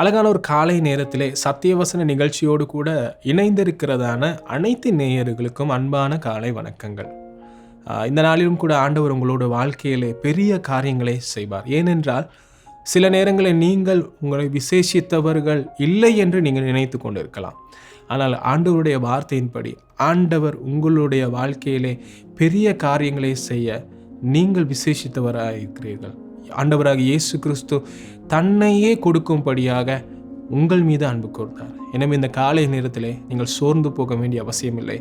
அழகான ஒரு காலை நேரத்திலே சத்தியவசன நிகழ்ச்சியோடு கூட இணைந்திருக்கிறதான அனைத்து நேயர்களுக்கும் அன்பான காலை வணக்கங்கள். இந்த நாளிலும் கூட ஆண்டவர் உங்களோட வாழ்க்கையிலே பெரிய காரியங்களை செய்வார். ஏனென்றால் சில நேரங்களில் நீங்கள் உங்களை விசேஷித்தவர்கள் இல்லை என்று நீங்கள் நினைத்து கொண்டிருக்கலாம். ஆனால் ஆண்டவருடைய வார்த்தையின்படி ஆண்டவர் உங்களுடைய வாழ்க்கையிலே பெரிய காரியங்களை செய்ய நீங்கள் விசேஷித்தவராக இருக்கிறீர்கள் ஆண்டவராக இயேசு கிறிஸ்து தன்னையே கொடுக்கும்படியாக உங்கள் மீது அன்பு கூர்ந்தார் எனவே இந்த காலை நேரத்திலே நீங்கள் சோர்ந்து போக வேண்டிய அவசியமில்லை.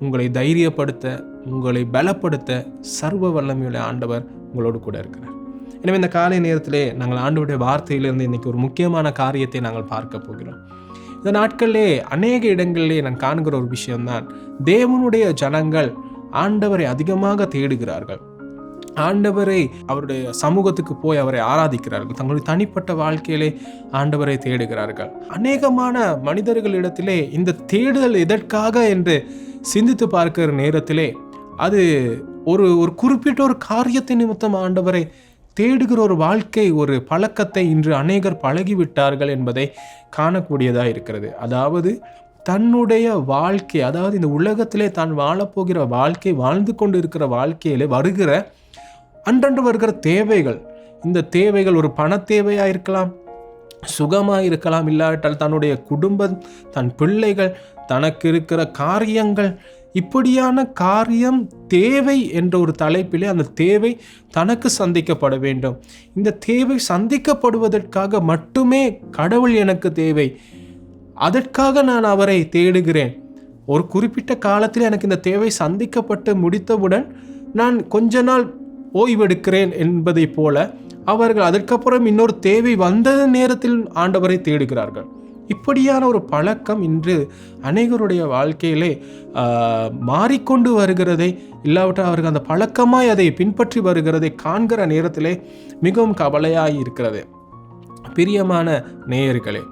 உங்களை தைரியப்படுத்த உங்களை பலப்படுத்த சர்வ வல்லமையுள்ள ஆண்டவர் உங்களோடு கூட இருக்கிறார். எனவே இந்த காலை நேரத்திலே நாங்கள் ஆண்டவருடைய வார்த்தையிலிருந்து இன்னைக்கு ஒரு முக்கியமான காரியத்தை நாங்கள் பார்க்க போகிறோம். இந்த நாட்களிலே அநேக இடங்களிலே நான் காண்கிற ஒரு விஷயம்தான் தேவனுடைய ஜனங்கள் ஆண்டவரை அதிகமாக தேடுகிறார்கள். ஆண்டவரை அவருடைய சமூகத்துக்கு போய் அவரை ஆராதிக்கிறார்கள். தங்களுடைய தனிப்பட்ட வாழ்க்கையிலே ஆண்டவரை தேடுகிறார்கள். அநேகமான மனிதர்களிடத்திலே இந்த தேடுதல் எதற்காக என்று சிந்தித்து பார்க்கிற நேரத்திலே அது ஒரு ஒரு குறிப்பிட்ட ஒரு காரியத்தை நிமித்தம் ஆண்டவரை தேடுகிற ஒரு வாழ்க்கை ஒரு பழக்கத்தை இன்று அநேகர் பழகிவிட்டார்கள் என்பதை காணக்கூடியதாக இருக்கிறது. அதாவது தன்னுடைய வாழ்க்கை அதாவது இந்த உலகத்திலே தான் வாழப்போகிற வாழ்க்கை வாழ்ந்து கொண்டு இருக்கிற வாழ்க்கையிலே வருகிற அன்றன்று வருகிற தேவைகள் இந்த தேவைகள் ஒரு பண தேவையாக இருக்கலாம் சுகமாக இருக்கலாம் இல்லாவிட்டால் தன்னுடைய குடும்பம் தன் பிள்ளைகள் தனக்கு இருக்கிற காரியங்கள் இப்படியான காரியம் தேவை என்ற ஒரு தலைப்பிலே அந்த தேவை தனக்கு சந்திக்கப்பட வேண்டும். இந்த தேவை சந்திக்கப்படுவதற்காக மட்டுமே கடவுள் எனக்கு தேவை. அதற்காக நான் அவரை தேடுகிறேன். ஒரு குறிப்பிட்ட காலத்தில் எனக்கு இந்த தேவை சந்திக்கப்பட்டு முடித்தவுடன் நான் கொஞ்ச நாள் ஓய்வெடுக்கிறேன் என்பதைப் போல அவர்கள் அதற்கப்புறம் இன்னொரு தேவை வந்த நேரத்தில் ஆண்டவரை தேடுகிறார்கள். இப்படியான ஒரு பழக்கம் இன்று அநேகருடைய வாழ்க்கையிலே மாறிக்கொண்டு வருகிறதை இல்லாவிட்டால் அவர்கள் அந்த பழக்கமாய் அதை பின்பற்றி வருகிறதை காண்கிற நேரத்திலே மிகவும் கவலையாய் இருக்கிறது. பிரியமான நேயர்களே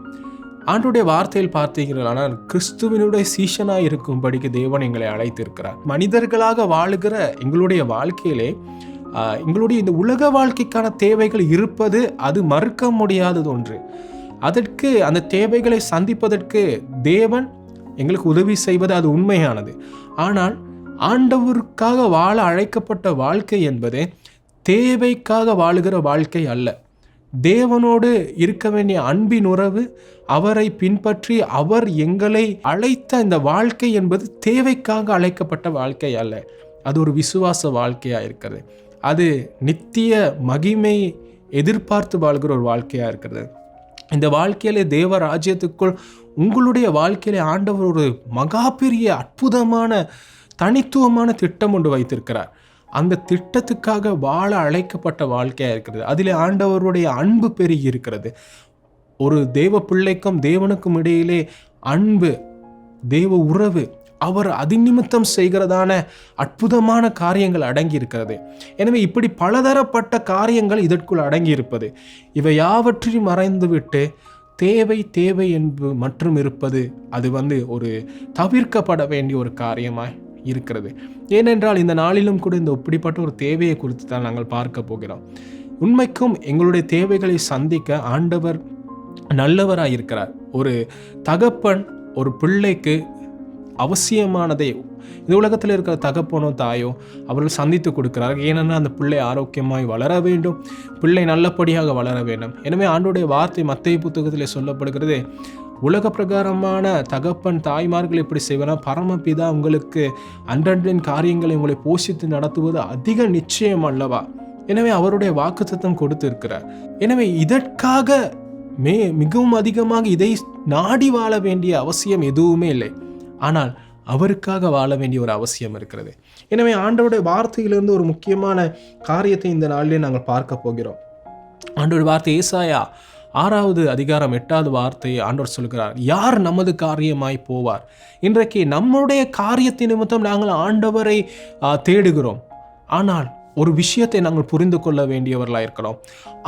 ஆண்டுடைய வார்த்தையில் பார்த்தீர்களானால் கிறிஸ்துவனுடைய சீஷனாய் இருக்கும்படிக்கு தேவன் எங்களை அழைத்திருக்கிறார். மனிதர்களாக வாழுகிற எங்களுடைய வாழ்க்கையிலே எங்களுடைய இந்த உலக வாழ்க்கைக்கான தேவைகள் இருப்பது அது மறுக்க முடியாதது ஒன்று. அதற்கு அந்த தேவைகளை சந்திப்பதற்கு தேவன் எங்களுக்கு உதவி செய்வது அது உண்மையானது. ஆனால் ஆண்டவருக்காக வாழ அழைக்கப்பட்ட வாழ்க்கை என்பது தேவைக்காக வாழுகிற வாழ்க்கை அல்ல. தேவனோடு இருக்க வேண்டிய அன்பின் உறவு அவரை பின்பற்றி அவர் எங்களை அழைத்த இந்த வாழ்க்கை என்பது தேவைக்காக அழைக்கப்பட்ட வாழ்க்கை அல்ல. அது ஒரு விசுவாச வாழ்க்கையாக இருக்கிறது. அது நித்திய மகிமை எதிர்பார்த்து வாழ்கிற ஒரு வாழ்க்கையாக இருக்கிறது. இந்த வாழ்க்கையிலே தேவ ராஜ்யத்துக்குள் உங்களுடைய வாழ்க்கையிலே ஆண்டவர் ஒரு மகா பெரிய அற்புதமான தனித்துவமான திட்டம் ஒன்று வைத்திருக்கிறார். அந்த திட்டத்துக்காக வாழ அழைக்கப்பட்ட வாழ்க்கையாக இருக்கிறது. அதில் ஆண்டவருடைய அன்பு பெருகி இருக்கிறது. ஒரு தேவ பிள்ளைக்கும் தேவனுக்கும் இடையிலே அன்பு தேவ உறவு அவர் அதிநிமித்தம் செய்கிறதான அற்புதமான காரியங்கள் அடங்கி இருக்கிறது எனவே இப்படி பலதரப்பட்ட காரியங்கள் இதற்குள் அடங்கி இருப்பது இவை யாவற்றையும் மறைந்துவிட்டு தேவை தேவை என்பது மற்றும் இருப்பது அது வந்து ஒரு தவிர்க்கப்பட வேண்டிய ஒரு காரியமாய் இருக்கிறது. ஏனென்றால் இந்த நாளிலும் கூட இந்த இப்படிப்பட்ட ஒரு தேவையை குறித்து தான் நாங்கள் பார்க்க போகிறோம். உண்மைக்கும் எங்களுடைய தேவைகளை சந்திக்க ஆண்டவர் நல்லவராக இருக்கிறார் ஒரு தகப்பன் ஒரு பிள்ளைக்கு அவசியமானதே. இந்த உலகத்தில் இருக்கிற தகப்பனோ தாயோ அவர்கள் சந்தித்து கொடுக்கிறார்கள். ஏனென்றால் அந்த பிள்ளை ஆரோக்கியமாய் வளர வேண்டும். பிள்ளை நல்லபடியாக வளர வேண்டும். எனவே ஆண்டுடைய வார்த்தை மத்திய புத்தகத்தில் சொல்லப்படுகிறது உலக பிரகாரமான தகப்பன் தாய்மார்கள் எப்படி செய்வனா பரமபிதா உங்களுக்கு அன்றன்றின் காரியங்களை உங்களை போஷித்து நடத்துவது அதிக நிச்சயம் அல்லவா? எனவே அவருடைய வாக்குத்தத்தம் கொடுத்திருக்கிறார். எனவே இதற்காக மே மிகவும் அதிகமாக இதை நாடி வாழ வேண்டிய அவசியம் எதுவுமே இல்லை. ஆனால் அவருக்காக வாழ வேண்டிய ஒரு அவசியம் இருக்கிறது. எனவே ஆண்டவருடைய வார்த்தையிலிருந்து ஒரு முக்கியமான காரியத்தை இந்த நாளிலே நாங்கள் பார்க்க போகிறோம். ஆண்டவர் வார்த்தை ஏசாயா ஆறாவது அதிகாரம் எட்டாவது வார்த்தையை ஆண்டவர் சொல்கிறார் யார் நமது காரியமாய் போவார்? இன்றைக்கு நம்முடைய காரியத்தின் நிமித்தம் நாங்கள் ஆண்டவரை தேடுகிறோம். ஆனால் ஒரு விஷயத்தை நாங்கள் புரிந்து கொள்ள வேண்டியவர்களாக இருக்கிறோம்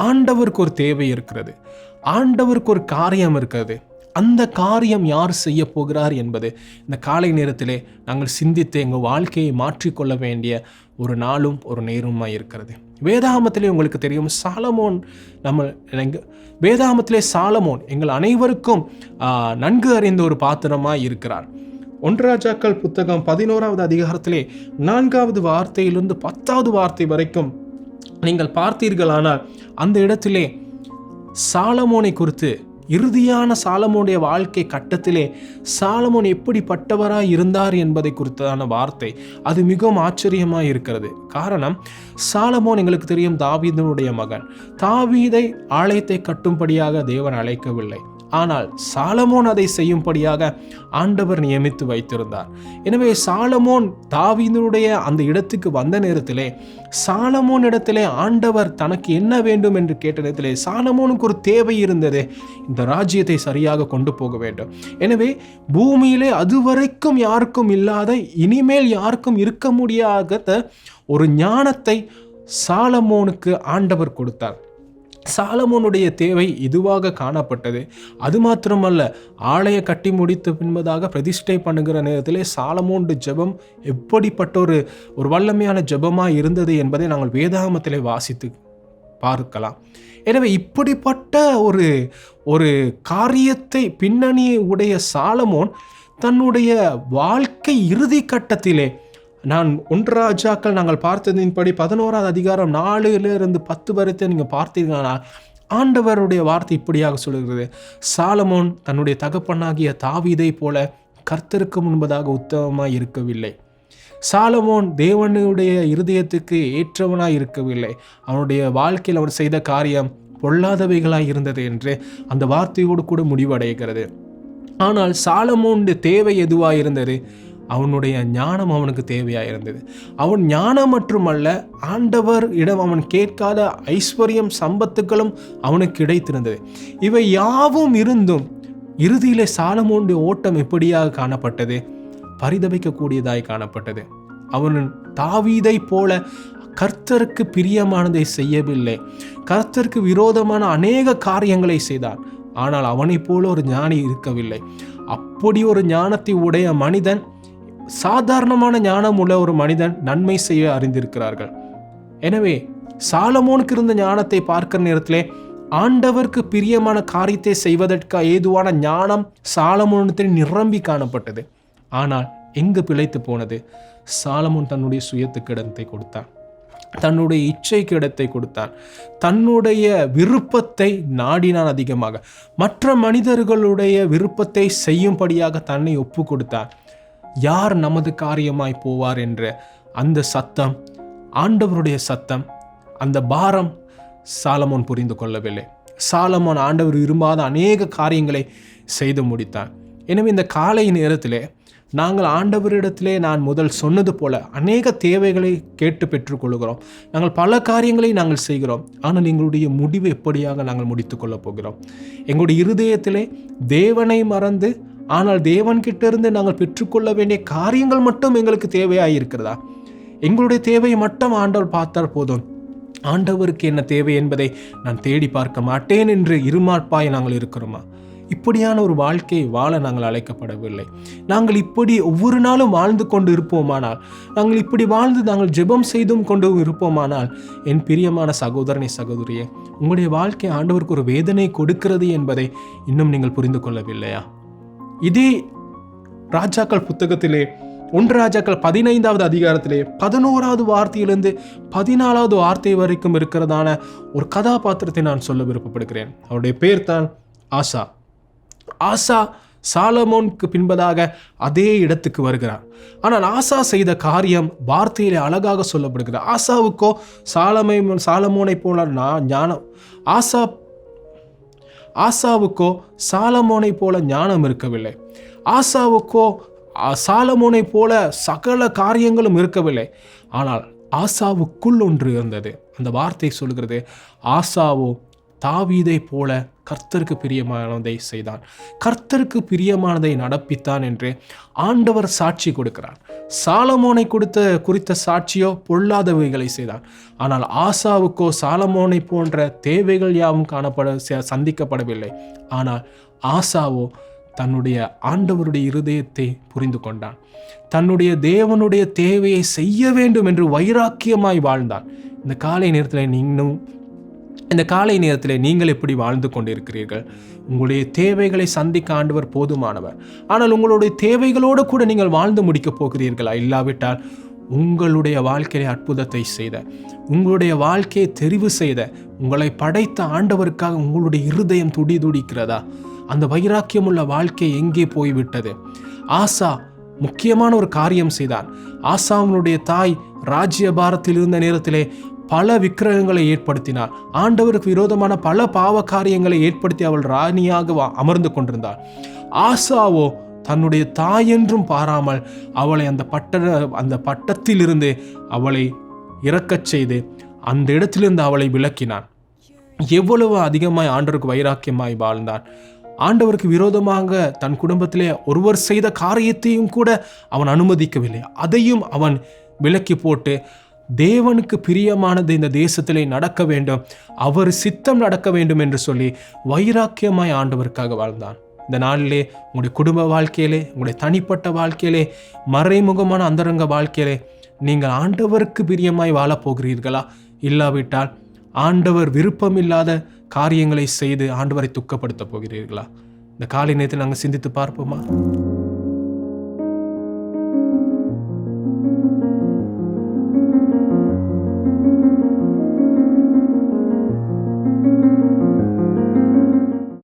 ஆண்டவருக்கு ஒரு தேவை இருக்கிறது. ஆண்டவருக்கு ஒரு காரியம் இருக்கிறது. அந்த காரியம் யார் செய்ய போகிறார் என்பது இந்த காலை நேரத்திலே நாங்கள் சிந்தித்து எங்கள் வாழ்க்கையை மாற்றிக்கொள்ள வேண்டிய ஒரு நாளும் ஒரு நேருமாக இருக்கிறது. வேதாகமத்திலே உங்களுக்கு தெரியும் சாலமோன் நம்ம எங்கள் வேதாகமத்திலே சாலமோன் எங்கள் அனைவருக்கும் நன்கு அறிந்த ஒரு பாத்திரமாக இருக்கிறார் ஒன்றராஜாக்கள் புத்தகம் பதினோராவது அதிகாரத்திலே நான்காவது வார்த்தையிலிருந்து பத்தாவது வார்த்தை வரைக்கும் நீங்கள் பார்த்தீர்களானால் அந்த இடத்திலே சாலமோனை குறித்து இறுதியான சாலமோனுடைய வாழ்க்கை கட்டத்திலே சாலமோன் எப்படிப்பட்டவராக இருந்தார் என்பதை குறித்தான வார்த்தை. அது மிகவும் ஆச்சரியமாக இருக்கிறது. காரணம் சாலமோன் எங்களுக்கு தெரியும் தாவீதனுடைய மகன். தாவீதை ஆலயத்தை கட்டும்படியாக தேவன் அழைக்கவில்லை. ஆனால் சாலமோன் அதை செய்யும்படியாக ஆண்டவர் நியமித்து வைத்திருந்தார். எனவே சாலமோன் தாவீதனுடைய அந்த இடத்துக்கு வந்த நேரத்திலே சாலமோன் இடத்திலே ஆண்டவர் தனக்கு என்ன வேண்டும் என்று கேட்ட நேரத்திலே சாலமோனுக்கு ஒரு தேவை இருந்தது. இந்த ராஜ்யத்தை சரியாக கொண்டு போக வேண்டும். எனவே பூமியிலே அதுவரைக்கும் யாருக்கும் இல்லாத இனிமேல் யாருக்கும் இருக்க முடியாத ஒரு ஞானத்தை சாலமோனுக்கு ஆண்டவர் கொடுத்தார். சாலமோனுடைய தேவை இதுவாக காணப்பட்டது. அது மாத்திரமல்ல ஆலய கட்டி முடித்த பின்பதாக பிரதிஷ்டை பண்ணுகிற நேரத்திலே சாலமோண்டு ஜெபம் எப்படிப்பட்ட ஒரு ஒரு வல்லமையான ஜெபமாக இருந்தது என்பதை நாங்கள் வேதாகமத்தில் வாசித்து பார்க்கலாம். எனவே இப்படிப்பட்ட ஒரு ஒரு காரியத்தை பின்னணி உடைய சாலமோன் தன்னுடைய வாழ்க்கை இறுதி கட்டத்திலே நான் ஒன்றராஜாக்கள் நாங்கள் பார்த்ததின்படி பதினோராவது அதிகாரம் நாலுலேருந்து பத்து வரைத்தை நீங்கள் பார்த்தீங்கன்னா ஆண்டவருடைய வார்த்தை இப்படியாக சொல்கிறது சாலமோன் தன்னுடைய தகப்பனாகிய தாவீதை போல கர்த்தருக்கு முன்பதாக உத்தமமாக இருக்கவில்லை. சாலமோன் தேவனுடைய இருதயத்துக்கு ஏற்றவனாய் இருக்கவில்லை. அவனுடைய வாழ்க்கையில் அவர் செய்த காரியம் பொல்லாதவைகளாய் இருந்தது என்று அந்த வார்த்தையோடு கூட முடிவடைகிறது. ஆனால் சாலமோனுடைய தேவை எதுவாக இருந்தது? அவனுடைய ஞானம் அவனுக்கு தேவையாக இருந்தது அவன் ஞானம் மட்டுமல்ல ஆண்டவர் இடம் அவன் கேட்காத ஐஸ்வர்யம் சம்பத்துக்களும் அவனுக்கு கிடைத்திருந்தது. இவை யாவும் இருந்தும் இறுதியில் சாலமோனுடைய ஓட்டம் எப்படியாக காணப்பட்டது? பரிதபிக்கக்கூடியதாய் காணப்பட்டது. அவன் தாவீதை போல கர்த்தருக்கு பிரியமானதை செய்யவில்லை. கர்த்தருக்கு விரோதமான அநேக காரியங்களை செய்தான். ஆனால் அவனைப் போல ஒரு ஞானி இருக்கவில்லை. அப்படி ஒரு ஞானத்தை உடைய மனிதன் சாதாரணமான ஞானம் உள்ள ஒரு மனிதன் நன்மை செய்ய அறிந்திருக்கிறார்கள். எனவே சாலமோனுக்கு இருந்த ஞானத்தை பார்க்கிற நேரத்திலே ஆண்டவருக்கு பிரியமான காரியத்தை செய்வதற்கு ஏதுவான ஞானம் சாலமோனத்தில் நிரம்பி காணப்பட்டது. ஆனால் எங்கு பிழைத்து போனது? சாலமோன் தன்னுடைய சுயத்துக்கு இடத்தை கொடுத்தான் தன்னுடைய இச்சைக்கு இடத்தை கொடுத்தான் தன்னுடைய விருப்பத்தை நாடினான் அதிகமாக. மற்ற மனிதர்களுடைய விருப்பத்தை செய்யும்படியாக தன்னை ஒப்பு கொடுத்தான் யார் நமது காரியமாய் போவார் என்ற அந்த சத்தம் ஆண்டவருடைய சத்தம் அந்த பாரம் சாலமோன் புரிந்து கொள்ளவில்லை. சாலமோன் ஆண்டவர் விரும்பாத அநேக காரியங்களை செய்து முடித்தான். எனவே இந்த காலை நேரத்திலே நாங்கள் ஆண்டவரிடத்திலே நான் முதல் சொன்னது போல அநேக தேவைகளை கேட்டு பெற்றுக்கொள்கிறோம் நாங்கள் பல காரியங்களை நாங்கள் செய்கிறோம். ஆனால் எங்களுடைய முடிவு எப்படியாக நாங்கள் முடித்துக்கொள்ளப் போகிறோம்? எங்களுடைய இருதயத்திலே தேவனை மறந்து ஆனால் தேவன்கிட்ட இருந்து நாங்கள் பெற்றுக்கொள்ள வேண்டிய காரியங்கள் மட்டும் எங்களுக்கு தேவையாக இருக்கிறதா எங்களுடைய தேவையை மட்டும் ஆண்டவர் பார்த்தால் போதும். ஆண்டவருக்கு என்ன தேவை என்பதை நான் தேடி பார்க்க மாட்டேன் என்று இருமாற்பாய் நாங்கள் இருக்கிறோமா? இப்படியான ஒரு வாழ்க்கையை வாழ நாங்கள் அழைக்கப்படவில்லை. நாங்கள் இப்படி ஒவ்வொரு நாளும் வாழ்ந்து கொண்டு இருப்போமானால் நாங்கள் இப்படி வாழ்ந்து நாங்கள் ஜெபம் செய்தும் கொண்டு இருப்போமானால் என் பிரியமான சகோதரனை சகோதரியே உங்களுடைய வாழ்க்கை ஆண்டவருக்கு ஒரு வேதனை கொடுக்கிறது என்பதை இன்னும் நீங்கள் புரிந்து கொள்ளவில்லையா? இதே ராஜாக்கள் புத்தகத்திலே ஒன்று ராஜாக்கள் பதினைந்தாவது அதிகாரத்திலே பதினோராவது வார்த்தையிலிருந்து பதினாலாவது வார்த்தை வரைக்கும் இருக்கிறதான ஒரு கதாபாத்திரத்தை நான் சொல்ல விருப்பப்படுகிறேன். அவருடைய பேர் தான் ஆசா. ஆசா சாலமோனுக்கு பின்பதாக அதே இடத்துக்கு வருகிறார் ஆனால் ஆசா செய்த காரியம் வார்த்தையிலே அழகாக சொல்லப்படுகிறது. ஆசாவுக்கோ சாலமை சாலமோனை போல நான் ஞானம். ஆசா ஆசாவுக்கோ சாலமோனை போல ஞானம் இருக்கவில்லை. ஆசாவுக்கோ சாலமோனை போல சகல காரியங்களும் இருக்கவில்லை. ஆனால் ஆசாவுக்குள் ஒன்று இருந்தது. அந்த வார்த்தை சொல்கிறது ஆசாவோ தாவீதை போல கர்த்தருக்கு பிரியமானதை செய்தான். கர்த்தருக்கு பிரியமானதை நடப்பித்தான் என்று ஆண்டவர் சாட்சி கொடுக்கிறார். சாலமோனை கொடுத்த குறித்த சாட்சியோ பொல்லாதவைகளை செய்தான். ஆனால் ஆசாவுக்கோ சாலமோனை போன்ற தேவைகள் யாவும் காணப்பட சந்திக்கப்படவில்லை. ஆனால் ஆசாவோ தன்னுடைய ஆண்டவருடைய இருதயத்தை புரிந்து கொண்டான். தன்னுடைய தேவனுடைய தேவையை செய்ய வேண்டும் என்று வைராக்கியமாய் வாழ்ந்தான். இந்த காலை நேரத்தில் நீங்களும் இந்த காலை நேரத்தில் நீங்கள் எப்படி வாழ்ந்து கொண்டிருக்கிறீர்கள்? உங்களுடைய தேவைகளை சந்திக்க ஆண்டவர் போதுமானவர். ஆனால் உங்களுடைய தேவைகளோடு கூட நீங்கள் வாழ்ந்து முடிக்கப் போகிறீர்களா? இல்லாவிட்டால் உங்களுடைய வாழ்க்கையை அற்புதத்தை செய்த உங்களுடைய வாழ்க்கையை தெரிவு செய்த உங்களை படைத்த ஆண்டவருக்காக உங்களுடைய இருதயம் துடி துடிக்கிறதா? அந்த வைராக்கியமுள்ள வாழ்க்கை எங்கே போய்விட்டது? ஆசா முக்கியமான ஒரு காரியம் செய்தான். ஆசாவனுடைய தாய் ராஜ்ய பாரத்தில் இருந்த நேரத்திலே பல விக்கிரகங்களை ஏற்படுத்தினார். ஆண்டவருக்கு விரோதமான பல பாவ காரியங்களை ஏற்படுத்தி அவள் ராணியாக வா- அமர்ந்து கொண்டிருந்தாள். ஆசாவோ தன்னுடைய தாயென்றும் பாராமல் அவளை அந்த பட்ட அந்த பட்டத்திலிருந்து அவளை இறக்கச் செய்து அந்த இடத்திலிருந்து அவளை விளக்கினான் எவ்வளவு அதிகமாய் ஆண்டவருக்கு வைராக்கியமாய் வாழ்ந்தான். ஆண்டவருக்கு விரோதமாக தன் குடும்பத்திலே ஒருவர் செய்த காரியத்தையும் கூட அவன் அனுமதிக்கவில்லை. அதையும் அவன் விலக்கி போட்டு தேவனுக்கு பிரியமானது இந்த தேசத்திலே நடக்க வேண்டும். அவர் சித்தம் நடக்க வேண்டும் என்று சொல்லி வைராக்கியமாய் ஆண்டவருக்காக வாழ்ந்தான். இந்த நாளிலே உங்களுடைய குடும்ப வாழ்க்கையிலே உங்களுடைய தனிப்பட்ட வாழ்க்கையிலே மறைமுகமான அந்தரங்க வாழ்க்கையிலே நீங்கள் ஆண்டவருக்கு பிரியமாய் வாழப்போகிறீர்களா இல்லாவிட்டால் ஆண்டவர் விருப்பமில்லாத காரியங்களை செய்து ஆண்டவரை துக்கப்படுத்த போகிறீர்களா? இந்த காலை நேரத்தில் நாங்கள் சிந்தித்து பார்ப்போமா?